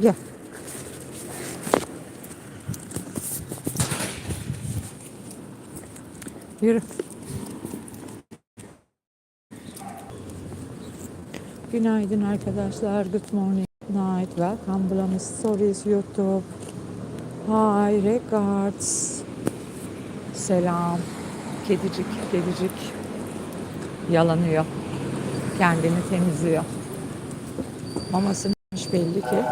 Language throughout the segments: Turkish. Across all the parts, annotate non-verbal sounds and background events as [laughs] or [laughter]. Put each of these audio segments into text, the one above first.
Gel. Yürü. Günaydın arkadaşlar. Good morning. Night. Welcome. Blamis Stories YouTube. Hi regards. Selam. Kedicik, kedicik. Yalanıyor. Kendini temizliyor. Mamasını belli ki.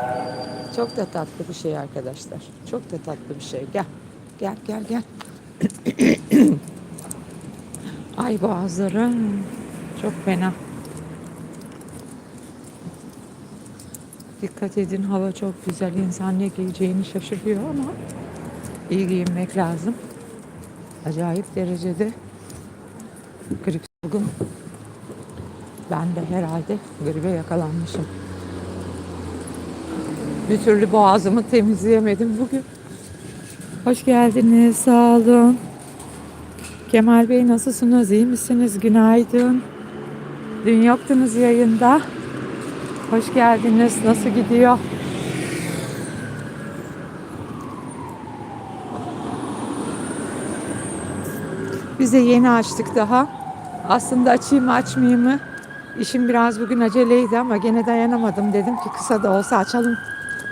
Çok da tatlı bir şey arkadaşlar. Çok da tatlı bir şey. Gel. Gel gel gel. [coughs] Ay boğazları çok fena. Dikkat edin hava çok güzel. İnsan ne giyeceğini şaşırıyor ama iyi giyinmek lazım. Acayip derecede grip salgın. Ben de herhalde gribe yakalanmışım. Bir türlü boğazımı temizleyemedim bugün. Hoş geldiniz. Sağ olun. Kemal Bey nasılsınız? İyi misiniz? Günaydın. Dün yoktunuz yayında. Hoş geldiniz. Nasıl gidiyor? Biz de yeni açtık daha. Aslında açayım mı açmayayım mı? İşim biraz bugün aceleydi ama gene dayanamadım. Dedim ki kısa da olsa açalım.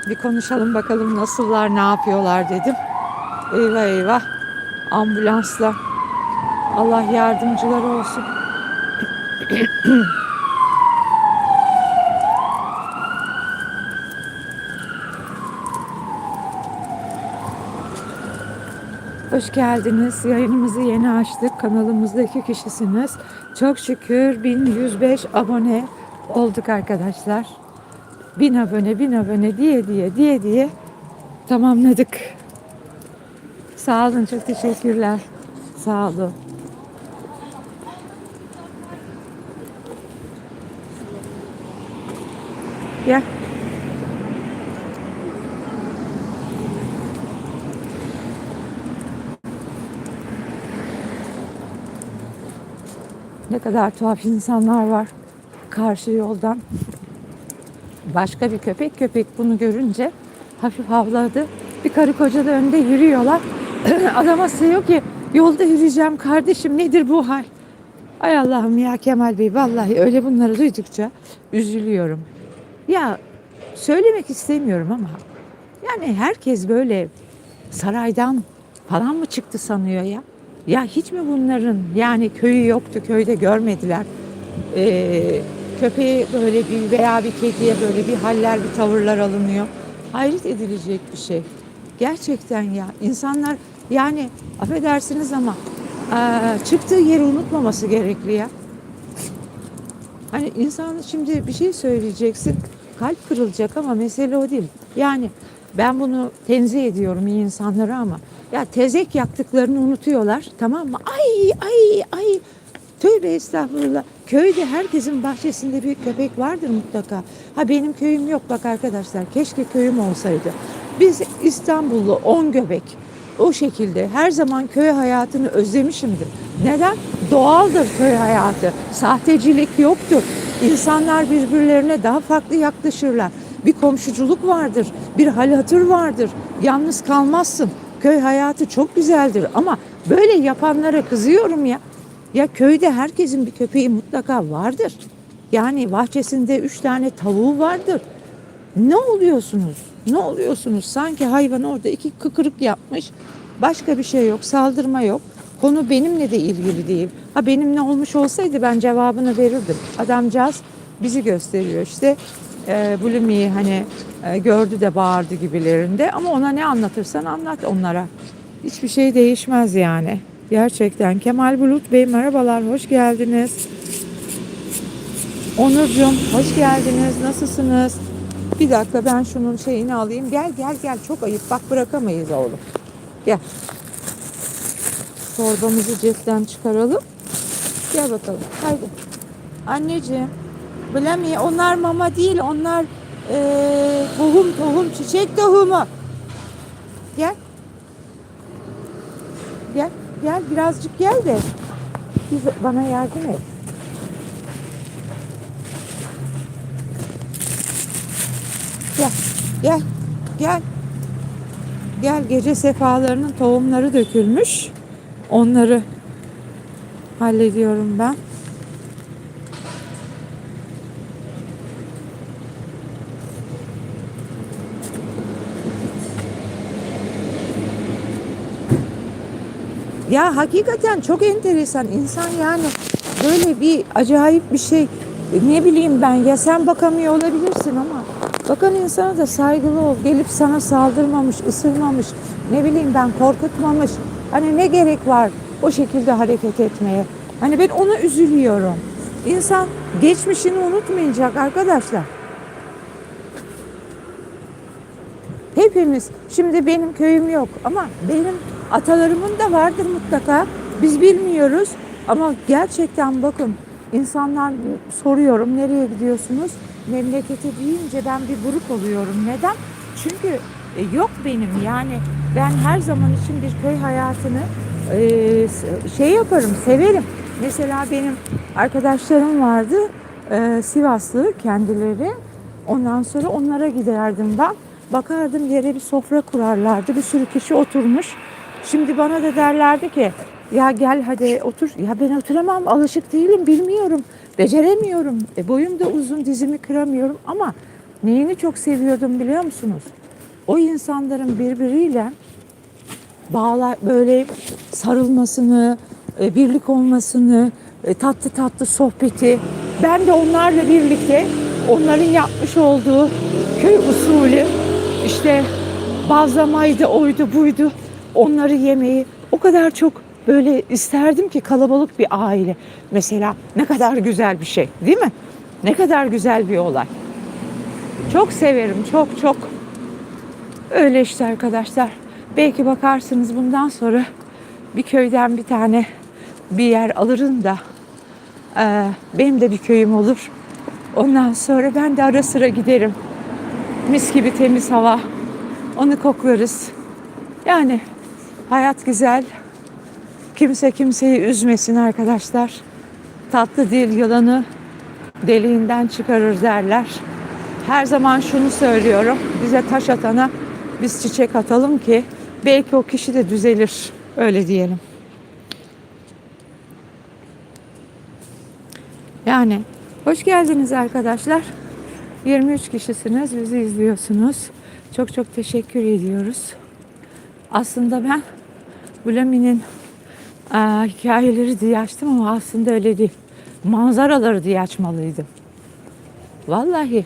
Bir konuşalım bakalım nasıllar, ne yapıyorlar dedim. Eyvah eyvah. Ambulansla. Allah yardımcıları olsun. [coughs] Hoş geldiniz. Yayınımızı yeni açtık. Kanalımızda iki kişisiniz. Çok şükür 1105 abone olduk arkadaşlar. 1000 abone, 1000 abone diye diye diye diye tamamladık. Sağ olun, çok teşekkürler. Sağ olun. Gel. Ne kadar tuhaf insanlar var karşı yoldan. Başka bir köpek köpek bunu görünce hafif havladı. Bir karı koca da önde yürüyorlar. [clears throat] Adama sığıyor ki yolda yürüyeceğim kardeşim nedir bu hal? Ay Allah'ım ya Kemal Bey vallahi öyle bunları duydukça üzülüyorum. Ya söylemek istemiyorum ama yani herkes böyle saraydan falan mı çıktı sanıyor ya? Ya hiç mi bunların yani köyü yoktu, köyde görmediler. Ee, köpeğe böyle bir veya bir kediye böyle bir haller, bir tavırlar alınıyor. Hayret edilecek bir şey. Gerçekten ya insanlar yani affedersiniz ama çıktığı yeri unutmaması gerekli ya. Hani insan şimdi bir şey söyleyeceksin, kalp kırılacak ama mesele o değil. Yani ben bunu tenzih ediyorum iyi insanlara ama ya tezek yaktıklarını unutuyorlar tamam mı? Ay ay ay tövbe estağfurullah. Köyde herkesin bahçesinde bir köpek vardır mutlaka. Ha benim köyüm yok bak arkadaşlar keşke köyüm olsaydı. Biz İstanbullu 10 göbek o şekilde her zaman köy hayatını özlemişimdir. Neden? Doğaldır köy hayatı. Sahtecilik yoktur. İnsanlar birbirlerine daha farklı yaklaşırlar. Bir komşuculuk vardır, bir hal hatır vardır. Yalnız kalmazsın. Köy hayatı çok güzeldir ama böyle yapanlara kızıyorum ya. Ya köyde herkesin bir köpeği mutlaka vardır. Yani bahçesinde üç tane tavuğu vardır. Ne oluyorsunuz? Ne oluyorsunuz? Sanki hayvan orada iki kıkırık yapmış. Başka bir şey yok, saldırma yok. Konu benimle de ilgili değil. Ha benimle olmuş olsaydı ben cevabını verirdim. Adamcağız bizi gösteriyor işte. E, Blumi'yi hani e, gördü de bağırdı gibilerinde. Ama ona ne anlatırsan anlat onlara. Hiçbir şey değişmez yani. Gerçekten. Kemal Bulut Bey merhabalar, hoş geldiniz. Onurcuğum hoş geldiniz. Nasılsınız? Bir dakika ben şunun şeyini alayım. Gel gel gel çok ayıp. Bak bırakamayız oğlum. Gel. Torbamızı cepten çıkaralım. Gel bakalım. Haydi. Anneciğim. Bilemiyor. Onlar mama değil. Onlar eee tohum tohum çiçek tohumu. Gel. Gel. Birazcık gel de. Biz- Bana yardım et. Gel. Gel. Gel. Gel gece sefalarının tohumları dökülmüş. Onları hallediyorum ben. Ya hakikaten çok enteresan insan yani. Böyle bir acayip bir şey. Ne bileyim ben ya sen bakamıyor olabilirsin ama bakan insana da saygılı ol. Gelip sana saldırmamış ısırmamış ne bileyim ben korkutmamış. Hani ne gerek var o şekilde hareket etmeye? Hani ben ona üzülüyorum. İnsan geçmişini unutmayacak arkadaşlar. Hepimiz. Şimdi benim köyüm yok ama benim atalarımın da vardır mutlaka. Biz bilmiyoruz ama gerçekten bakın insanlar soruyorum nereye gidiyorsunuz? Memlekete deyince ben bir buruk oluyorum. Neden? Çünkü e, yok benim yani ben her zaman için bir köy hayatını e, şey yaparım, severim. Mesela benim arkadaşlarım vardı, e, Sivaslı kendileri. Ondan sonra onlara giderdim ben. Bakardım yere bir sofra kurarlardı. Bir sürü kişi oturmuş. Şimdi bana da derlerdi ki ya gel hadi otur. Ya ben oturamam alışık değilim bilmiyorum. Beceremiyorum. E, boyum da uzun dizimi kıramıyorum ama neyini çok seviyordum biliyor musunuz? O insanların birbiriyle bağlar böyle sarılmasını, e, birlik olmasını, e, tatlı tatlı sohbeti. Ben de onlarla birlikte onların yapmış olduğu köy usulü işte bazlamaydı, oydu, buydu. Onları yemeyi o kadar çok böyle isterdim ki kalabalık bir aile. Mesela ne kadar güzel bir şey değil mi? Ne kadar güzel bir olay. Çok severim, çok çok. Öyle işte arkadaşlar. Belki bakarsınız bundan sonra bir köyden bir tane bir yer alırım da e, benim de bir köyüm olur. Ondan sonra ben de ara sıra giderim. Mis gibi temiz hava. Onu koklarız. Yani hayat güzel. Kimse kimseyi üzmesin arkadaşlar. Tatlı dil yılanı deliğinden çıkarır derler. Her zaman şunu söylüyorum. Bize taş atana biz çiçek atalım ki belki o kişi de düzelir. Öyle diyelim. Yani hoş geldiniz arkadaşlar. 23 kişisiniz, bizi izliyorsunuz. Çok çok teşekkür ediyoruz. Aslında ben Bulami'nin e, hikayeleri diye açtım ama aslında öyle değil. Manzaraları diye açmalıydım. Vallahi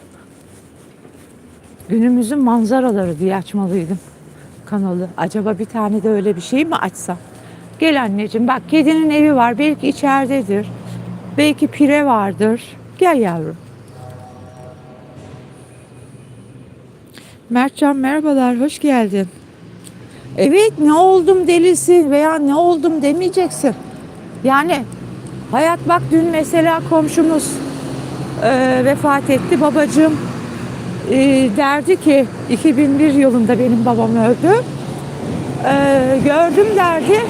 günümüzün manzaraları diye açmalıydım kanalı. Acaba bir tane de öyle bir şey mi açsam? Gel anneciğim bak kedinin evi var belki içeridedir. Belki pire vardır. Gel yavrum. Mertcan merhabalar, hoş geldin. Evet, ne oldum delisi veya ne oldum demeyeceksin. Yani hayat bak dün mesela komşumuz e, vefat etti. Babacığım e, derdi ki 2001 yılında benim babam öldü. E, gördüm derdi.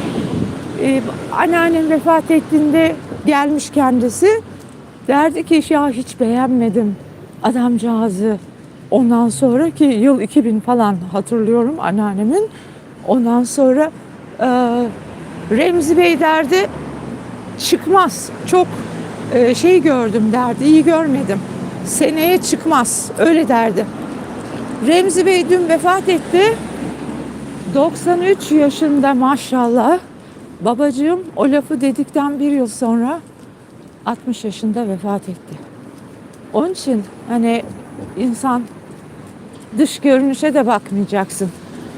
E, anneannem vefat ettiğinde gelmiş kendisi. Derdi ki ya hiç beğenmedim adamcağızı. Ondan sonra ki yıl 2000 falan hatırlıyorum anneannemin. Ondan sonra e, Remzi Bey derdi çıkmaz. Çok e, şey gördüm derdi. iyi görmedim. Seneye çıkmaz. Öyle derdi. Remzi Bey dün vefat etti. 93 yaşında maşallah. Babacığım o lafı dedikten bir yıl sonra 60 yaşında vefat etti. Onun için hani insan dış görünüşe de bakmayacaksın.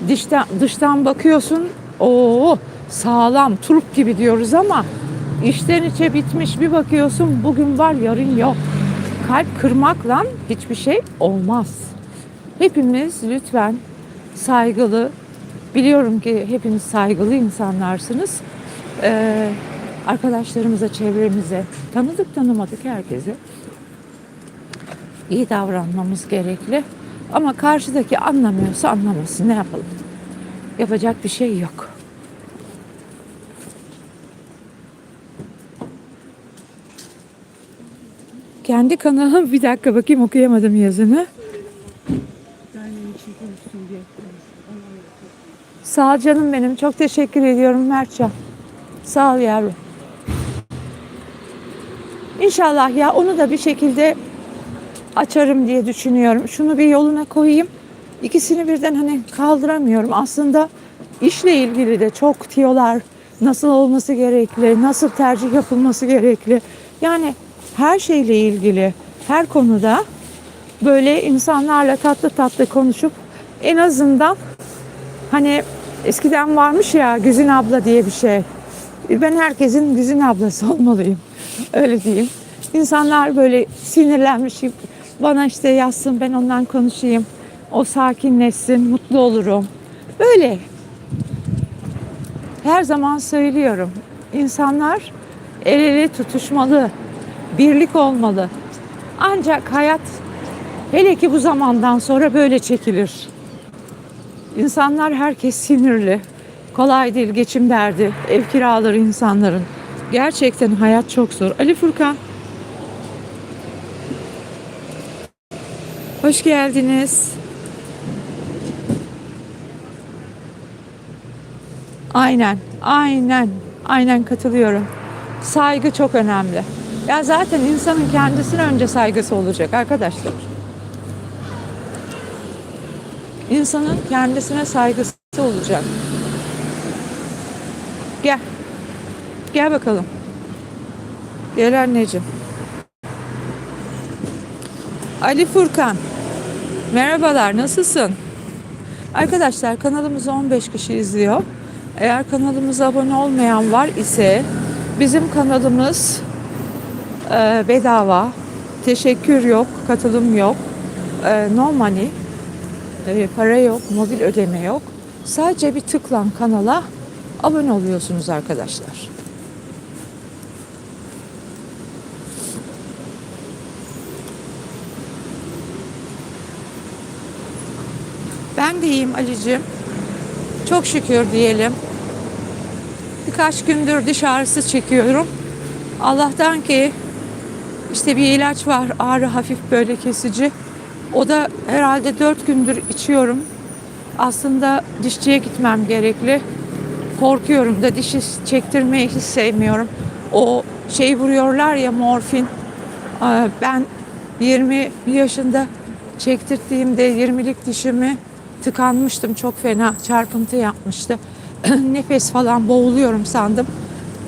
Dıştan, dıştan bakıyorsun o sağlam turp gibi diyoruz ama içten içe bitmiş bir bakıyorsun bugün var yarın yok. Kalp kırmakla hiçbir şey olmaz. Hepimiz lütfen saygılı, biliyorum ki hepiniz saygılı insanlarsınız. Ee, arkadaşlarımıza, çevremize, tanıdık tanımadık herkese iyi davranmamız gerekli. Ama karşıdaki anlamıyorsa anlamasın. Ne yapalım? Yapacak bir şey yok. Kendi kanalım bir dakika bakayım okuyamadım yazını. Sağ ol canım benim. Çok teşekkür ediyorum Mertcan. Sağ ol yavrum. İnşallah ya onu da bir şekilde açarım diye düşünüyorum. Şunu bir yoluna koyayım. İkisini birden hani kaldıramıyorum. Aslında işle ilgili de çok tiyolar nasıl olması gerekli, nasıl tercih yapılması gerekli. Yani her şeyle ilgili, her konuda böyle insanlarla tatlı tatlı konuşup en azından Hani eskiden varmış ya Güzin abla diye bir şey. Ben herkesin Güzin ablası [laughs] olmalıyım. Öyle diyeyim. İnsanlar böyle sinirlenmiş bana işte yazsın ben ondan konuşayım. O sakinleşsin, mutlu olurum. Böyle. Her zaman söylüyorum. İnsanlar el ele tutuşmalı. Birlik olmalı. Ancak hayat hele ki bu zamandan sonra böyle çekilir. İnsanlar herkes sinirli. Kolay değil geçim derdi. Ev kiraları insanların. Gerçekten hayat çok zor. Ali Furkan. Hoş geldiniz. Aynen, aynen, aynen katılıyorum. Saygı çok önemli. Ya zaten insanın kendisine önce saygısı olacak arkadaşlar. İnsanın kendisine saygısı olacak. Gel. Gel bakalım. Gel anneciğim. Ali Furkan. Merhabalar, nasılsın? Arkadaşlar kanalımızı 15 kişi izliyor. Eğer kanalımıza abone olmayan var ise bizim kanalımız e, bedava. Teşekkür yok, katılım yok. E, no money. E, para yok, mobil ödeme yok. Sadece bir tıklan kanala abone oluyorsunuz arkadaşlar. Ben Ali'cim. Çok şükür diyelim. Birkaç gündür diş ağrısı çekiyorum. Allah'tan ki işte bir ilaç var ağrı hafif böyle kesici. O da herhalde dört gündür içiyorum. Aslında dişçiye gitmem gerekli. Korkuyorum da dişi çektirmeyi hiç sevmiyorum. O şey vuruyorlar ya morfin. Ben 20 yaşında çektirdiğimde 20'lik dişimi tıkanmıştım. Çok fena çarpıntı yapmıştı. [clears throat] Nefes falan boğuluyorum sandım.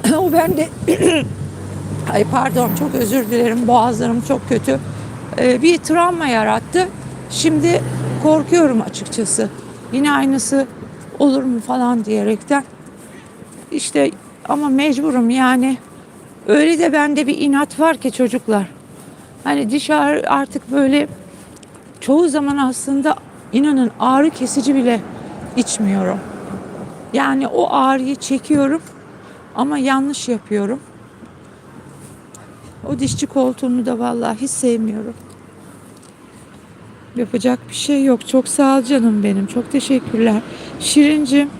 [clears throat] o bende [clears throat] Ay pardon çok özür dilerim boğazlarım çok kötü. Ee, bir travma yarattı. Şimdi korkuyorum açıkçası. Yine aynısı olur mu falan diyerekten. İşte ama mecburum yani. Öyle de bende bir inat var ki çocuklar. Hani diş ağrı artık böyle çoğu zaman aslında inanın ağrı kesici bile içmiyorum. Yani o ağrıyı çekiyorum ama yanlış yapıyorum. O dişçi koltuğunu da vallahi hiç sevmiyorum. Yapacak bir şey yok. Çok sağ ol canım benim. Çok teşekkürler. Şirincim.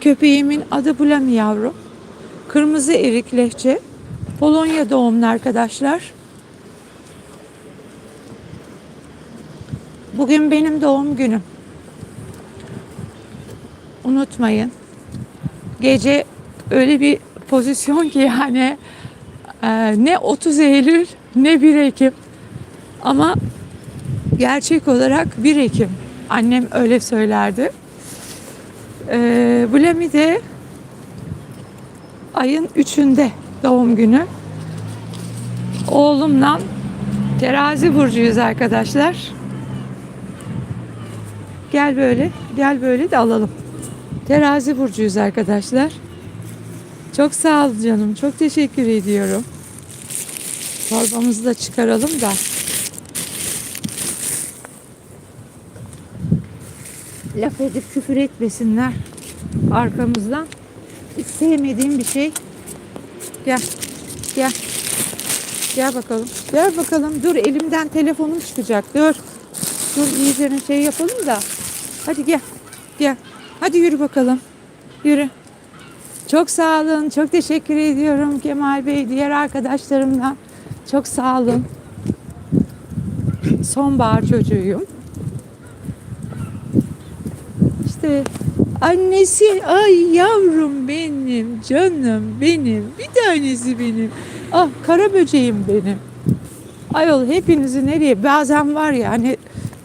Köpeğimin adı Bulami yavrum. Kırmızı erik lehçe. Polonya doğumlu arkadaşlar. Bugün benim doğum günüm. Unutmayın. Gece öyle bir pozisyon ki yani e, ne 30 Eylül ne 1 Ekim ama gerçek olarak 1 Ekim. Annem öyle söylerdi. E, Bulemi de ayın 3'ünde doğum günü. Oğlumla terazi burcuyuz arkadaşlar. Gel böyle, gel böyle de alalım. Terazi burcuyuz arkadaşlar. Çok sağ ol canım. Çok teşekkür ediyorum. Torbamızı da çıkaralım da. Laf edip küfür etmesinler arkamızdan. Hiç sevmediğim bir şey. Gel. Gel. Gel bakalım. Gel bakalım. Dur elimden telefonum çıkacak. Dur. Dur iyice şey yapalım da. Hadi gel. Gel. Hadi yürü bakalım. Yürü. Çok sağ olun. Çok teşekkür ediyorum Kemal Bey. Diğer arkadaşlarımla. Çok sağ olun. Sonbahar çocuğuyum. işte annesi ay yavrum benim canım benim bir tanesi benim. Ah kara böceğim benim. Ayol hepinizi nereye bazen var ya hani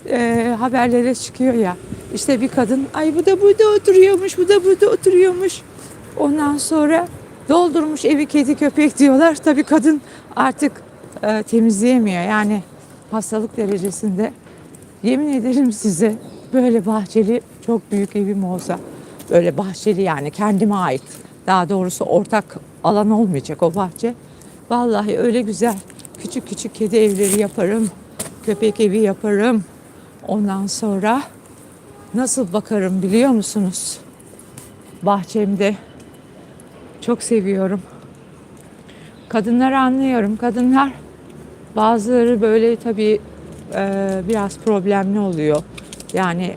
e, haberlere çıkıyor ya işte bir kadın ay bu da burada oturuyormuş bu da burada oturuyormuş. Ondan sonra doldurmuş evi kedi köpek [laughs] diyorlar. Tabii kadın artık e, temizleyemiyor yani hastalık derecesinde. Yemin ederim size böyle bahçeli çok büyük evim olsa böyle bahçeli yani kendime ait daha doğrusu ortak alan olmayacak o bahçe. Vallahi öyle güzel küçük küçük kedi evleri yaparım. Köpek evi yaparım. Ondan sonra nasıl bakarım biliyor musunuz? Bahçemde çok seviyorum. Kadınları anlıyorum. Kadınlar bazıları böyle tabii e, biraz problemli oluyor. Yani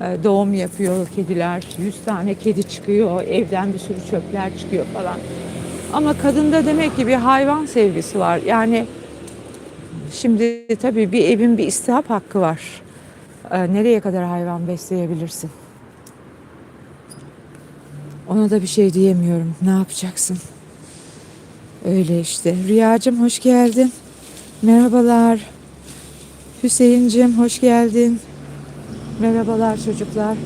e, doğum yapıyor kediler. 100 tane kedi çıkıyor. Evden bir sürü çöpler çıkıyor falan. Ama kadında demek ki bir hayvan sevgisi var. Yani şimdi tabii bir evin bir istihap hakkı var. E, nereye kadar hayvan besleyebilirsin? Ona da bir şey diyemiyorum. Ne yapacaksın? Öyle işte. Rüyacığım hoş geldin. Merhabalar. Hüseyin'cim hoş geldin. Merhabalar çocuklar.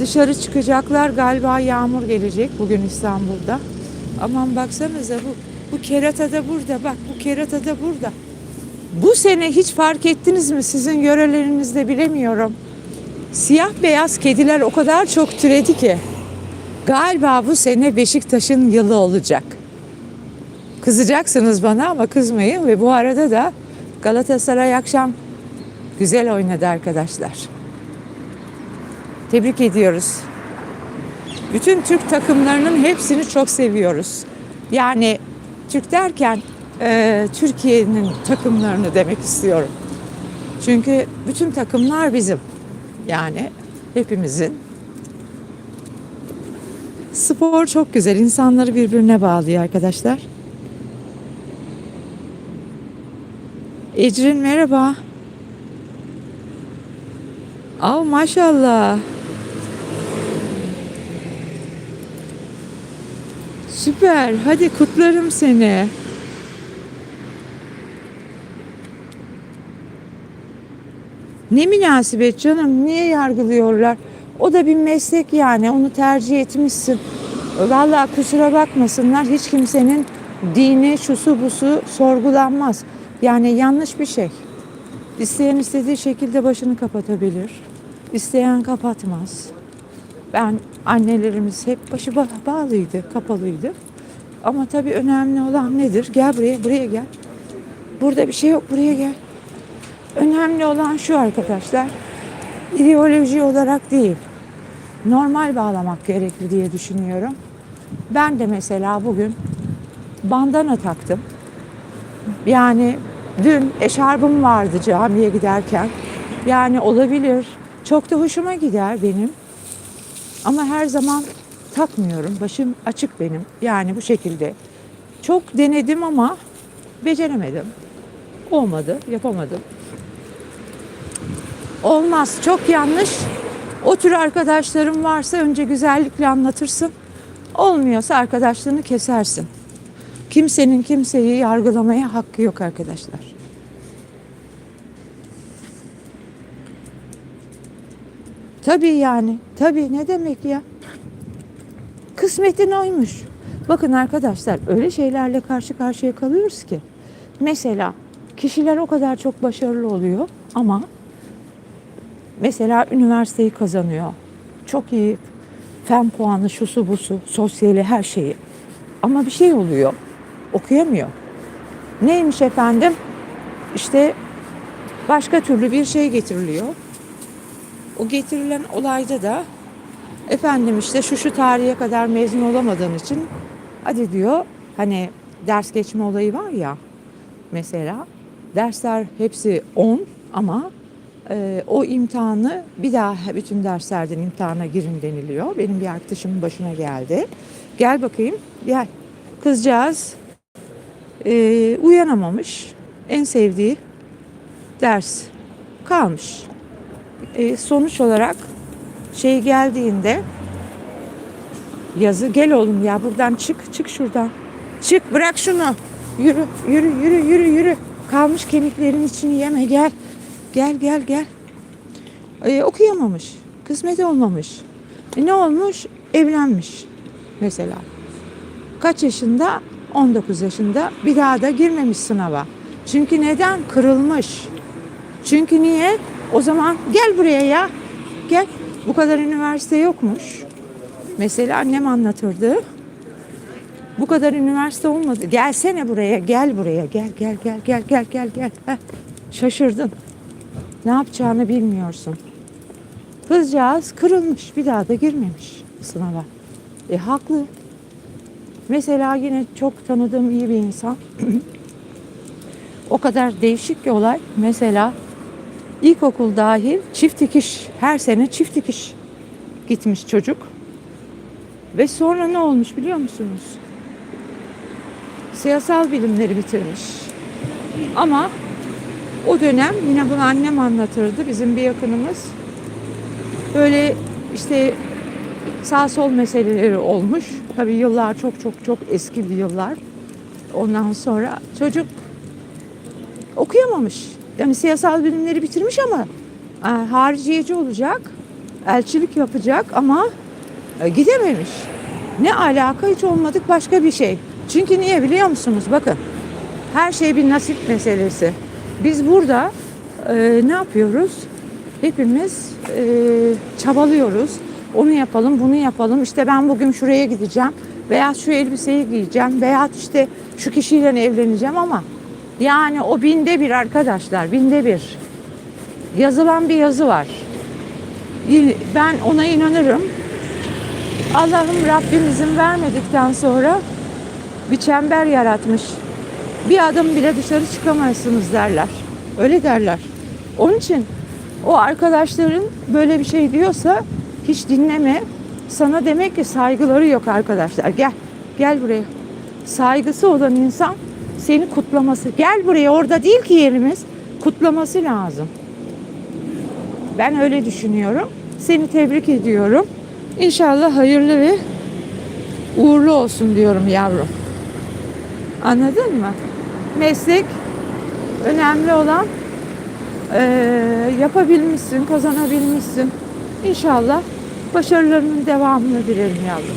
Dışarı çıkacaklar galiba yağmur gelecek bugün İstanbul'da. Aman baksanıza bu bu kerata da burada bak bu kerata da burada. Bu sene hiç fark ettiniz mi sizin yörelerinizde bilemiyorum. Siyah beyaz kediler o kadar çok türedi ki. Galiba bu sene Beşiktaş'ın yılı olacak. Kızacaksınız bana ama kızmayın ve bu arada da Galatasaray akşam güzel oynadı arkadaşlar. Tebrik ediyoruz. Bütün Türk takımlarının hepsini çok seviyoruz. Yani Türk derken e, Türkiye'nin takımlarını demek istiyorum. Çünkü bütün takımlar bizim. Yani hepimizin. Spor çok güzel. İnsanları birbirine bağlıyor arkadaşlar. Ecrin merhaba. Av maşallah. Süper. Hadi kutlarım seni. Ne münasebet canım. Niye yargılıyorlar? O da bir meslek yani. Onu tercih etmişsin. Vallahi kusura bakmasınlar. Hiç kimsenin dini, şusu busu sorgulanmaz. Yani yanlış bir şey. İsteyen istediği şekilde başını kapatabilir. İsteyen kapatmaz. Ben annelerimiz hep başı ba- bağlıydı, kapalıydı. Ama tabii önemli olan nedir? Gel buraya, buraya gel. Burada bir şey yok, buraya gel. Önemli olan şu arkadaşlar. ideoloji olarak değil. Normal bağlamak gerekli diye düşünüyorum. Ben de mesela bugün bandana taktım. Yani dün eşarbım vardı camiye giderken. Yani olabilir. Çok da hoşuma gider benim. Ama her zaman takmıyorum. Başım açık benim. Yani bu şekilde. Çok denedim ama beceremedim. Olmadı, yapamadım. Olmaz, çok yanlış. O tür arkadaşlarım varsa önce güzellikle anlatırsın. Olmuyorsa arkadaşlığını kesersin. Kimsenin kimseyi yargılamaya hakkı yok arkadaşlar. Tabii yani. Tabii ne demek ya? Kısmetin oymuş. Bakın arkadaşlar öyle şeylerle karşı karşıya kalıyoruz ki. Mesela kişiler o kadar çok başarılı oluyor ama mesela üniversiteyi kazanıyor. Çok iyi fen puanı, şusu busu, sosyali her şeyi. Ama bir şey oluyor. Okuyamıyor. Neymiş efendim? İşte başka türlü bir şey getiriliyor. O getirilen olayda da efendim işte şu şu tarihe kadar mezun olamadığın için hadi diyor hani ders geçme olayı var ya mesela dersler hepsi 10 ama e, o imtihanı bir daha bütün derslerden imtihana girin deniliyor. Benim bir arkadaşımın başına geldi. Gel bakayım gel. Kızcağız e, uyanamamış. En sevdiği ders kalmış. e, sonuç olarak şey geldiğinde yazı gel oğlum ya buradan çık çık şuradan. Çık bırak şunu. Yürü yürü yürü yürü yürü. Kalmış kemiklerin içini yeme gel. Gel gel gel. Ee, okuyamamış. Kısmeti olmamış. E, ne olmuş? Evlenmiş mesela. Kaç yaşında? 19 yaşında. Bir daha da girmemiş sınava. Çünkü neden? Kırılmış. Çünkü niye? O zaman gel buraya ya. Gel. Bu kadar üniversite yokmuş. Mesela annem anlatırdı. Bu kadar üniversite olmadı. Gelsene buraya, gel buraya, gel gel gel gel gel gel gel. Heh. Şaşırdın. Ne yapacağını bilmiyorsun. Kızcağız kırılmış, bir daha da girmemiş sınava. E haklı. Mesela yine çok tanıdığım iyi bir insan. [clears throat] o kadar değişik bir olay. Mesela ilkokul dahil çift dikiş, her sene çift dikiş gitmiş çocuk. Ve sonra ne olmuş biliyor musunuz? Siyasal bilimleri bitirmiş. Ama o dönem yine bunu annem anlatırdı bizim bir yakınımız. Böyle işte sağ sol meseleleri olmuş. Tabii yıllar çok çok çok eski bir yıllar. Ondan sonra çocuk okuyamamış. Yani siyasal bilimleri bitirmiş ama e, hariciyeci olacak, elçilik yapacak ama e, gidememiş. Ne alaka hiç olmadık başka bir şey. Çünkü niye biliyor musunuz? Bakın her şey bir nasip meselesi. Biz burada e, ne yapıyoruz? Hepimiz e, çabalıyoruz. Onu yapalım, bunu yapalım. İşte ben bugün şuraya gideceğim veya şu elbiseyi giyeceğim veya işte şu kişiyle evleneceğim ama yani o binde bir arkadaşlar, binde bir. Yazılan bir yazı var. Ben ona inanırım. Allah'ım Rabbim izin vermedikten sonra bir çember yaratmış. Bir adım bile dışarı çıkamazsınız derler. Öyle derler. Onun için o arkadaşların böyle bir şey diyorsa hiç dinleme. Sana demek ki saygıları yok arkadaşlar. Gel. Gel buraya. Saygısı olan insan seni kutlaması. Gel buraya orada değil ki yerimiz. Kutlaması lazım. Ben öyle düşünüyorum. Seni tebrik ediyorum. İnşallah hayırlı ve uğurlu olsun diyorum yavrum. Anladın mı? Meslek önemli olan e, yapabilmişsin, kazanabilmişsin. İnşallah başarılarının devamını dilerim yavrum.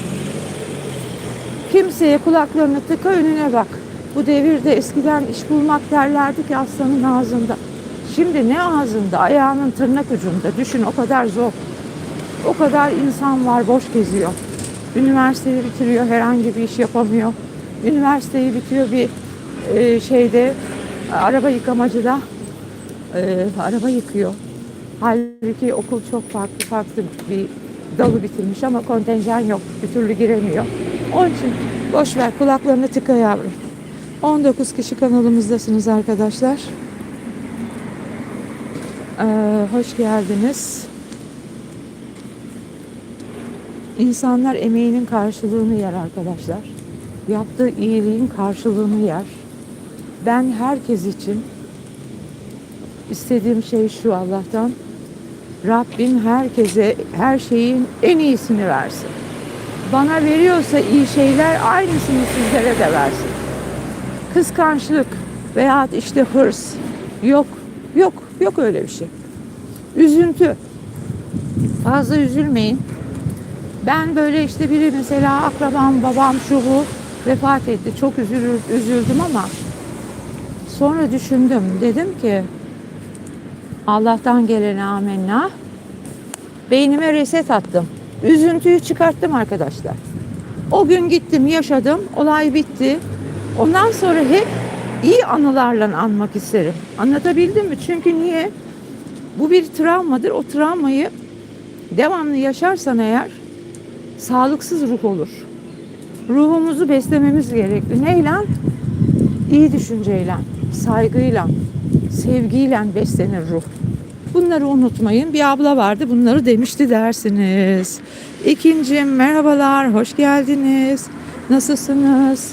Kimseye kulaklarını tıka önüne bak. Bu devirde eskiden iş bulmak derlerdi ki aslanın ağzında. Şimdi ne ağzında? Ayağının tırnak ucunda. Düşün o kadar zor. O kadar insan var boş geziyor. Üniversiteyi bitiriyor, herhangi bir iş yapamıyor. Üniversiteyi bitiyor bir e, şeyde araba yıkamacıda e, araba yıkıyor. Halbuki okul çok farklı farklı bir dalı bitirmiş ama kontenjan yok. Bir türlü giremiyor. Onun için boş ver kulaklarını tıka yavrum. 19 kişi kanalımızdasınız arkadaşlar. Ee, hoş geldiniz. İnsanlar emeğinin karşılığını yer arkadaşlar. Yaptığı iyiliğin karşılığını yer. Ben herkes için istediğim şey şu Allah'tan. Rabbim herkese her şeyin en iyisini versin. Bana veriyorsa iyi şeyler aynısını sizlere de versin. Kıskançlık veya işte hırs yok. Yok. Yok öyle bir şey. Üzüntü. Fazla üzülmeyin. Ben böyle işte biri mesela akrabam, babam şu bu vefat etti. Çok üzülür, üzüldüm ama sonra düşündüm. Dedim ki Allah'tan gelene amenna. Beynime reset attım. Üzüntüyü çıkarttım arkadaşlar. O gün gittim, yaşadım. Olay bitti. Ondan sonra hep iyi anılarla anmak isterim. Anlatabildim mi? Çünkü niye? Bu bir travmadır. O travmayı devamlı yaşarsan eğer sağlıksız ruh olur. Ruhumuzu beslememiz gerekli. Neyle? İyi düşünceyle, saygıyla, sevgiyle beslenir ruh. Bunları unutmayın. Bir abla vardı bunları demişti dersiniz. İkincim merhabalar, hoş geldiniz. Nasılsınız?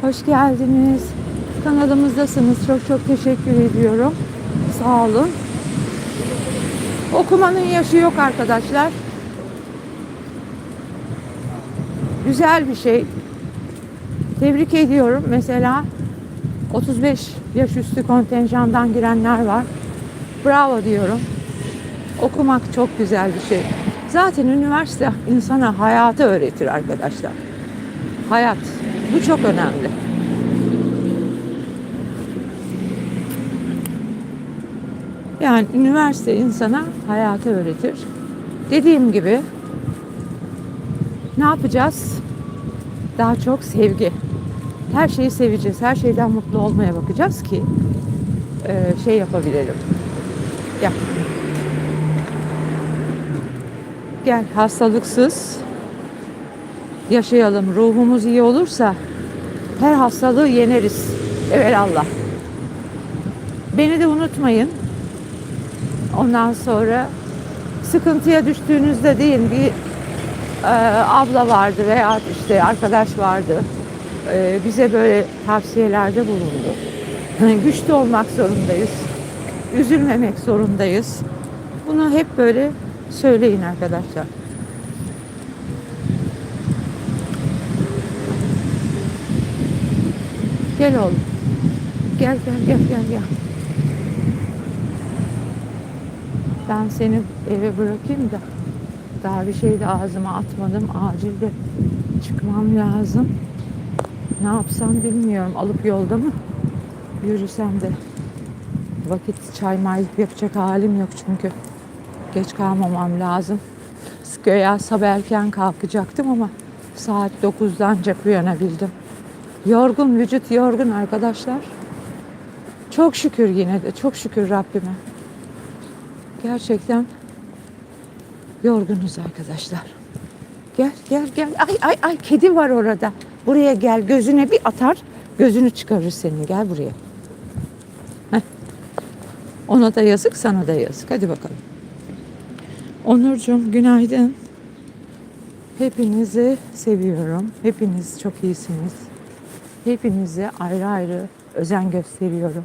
Hoş geldiniz. Kanalımızdasınız. Çok çok teşekkür ediyorum. Sağ olun. Okumanın yaşı yok arkadaşlar. Güzel bir şey. Tebrik ediyorum. Mesela 35 yaş üstü kontenjandan girenler var. Bravo diyorum. Okumak çok güzel bir şey. Zaten üniversite insana hayatı öğretir arkadaşlar. Hayat. Bu çok önemli. Yani üniversite insana hayatı öğretir. Dediğim gibi ne yapacağız? Daha çok sevgi. Her şeyi seveceğiz. Her şeyden mutlu olmaya bakacağız ki e, şey yapabilelim. Gel. Gel hastalıksız yaşayalım. Ruhumuz iyi olursa her hastalığı yeneriz. Evelallah. Beni de unutmayın. Ondan sonra sıkıntıya düştüğünüzde deyin bir e, abla vardı veya işte arkadaş vardı. E, bize böyle tavsiyelerde bulundu. [laughs] Güçlü olmak zorundayız. Üzülmemek zorundayız. Bunu hep böyle söyleyin arkadaşlar. Gel oğlum. Gel gel gel gel gel. Ben seni eve bırakayım da daha bir şey de ağzıma atmadım. Acil de çıkmam lazım. Ne yapsam bilmiyorum. Alıp yolda mı yürüsem de. Vakit çay may yapacak halim yok çünkü. Geç kalmamam lazım. Göya sabah erken kalkacaktım ama saat 9'da ancak uyanabildim. Yorgun, vücut yorgun arkadaşlar. Çok şükür yine de, çok şükür Rabbime. Gerçekten yorgunuz arkadaşlar. Gel, gel, gel. Ay, ay, ay, kedi var orada. Buraya gel, gözüne bir atar, gözünü çıkarır senin. Gel buraya. Heh. Ona da yazık, sana da yazık. Hadi bakalım. Onurcuğum, günaydın. Hepinizi seviyorum. Hepiniz çok iyisiniz. Hepinize ayrı ayrı özen gösteriyorum.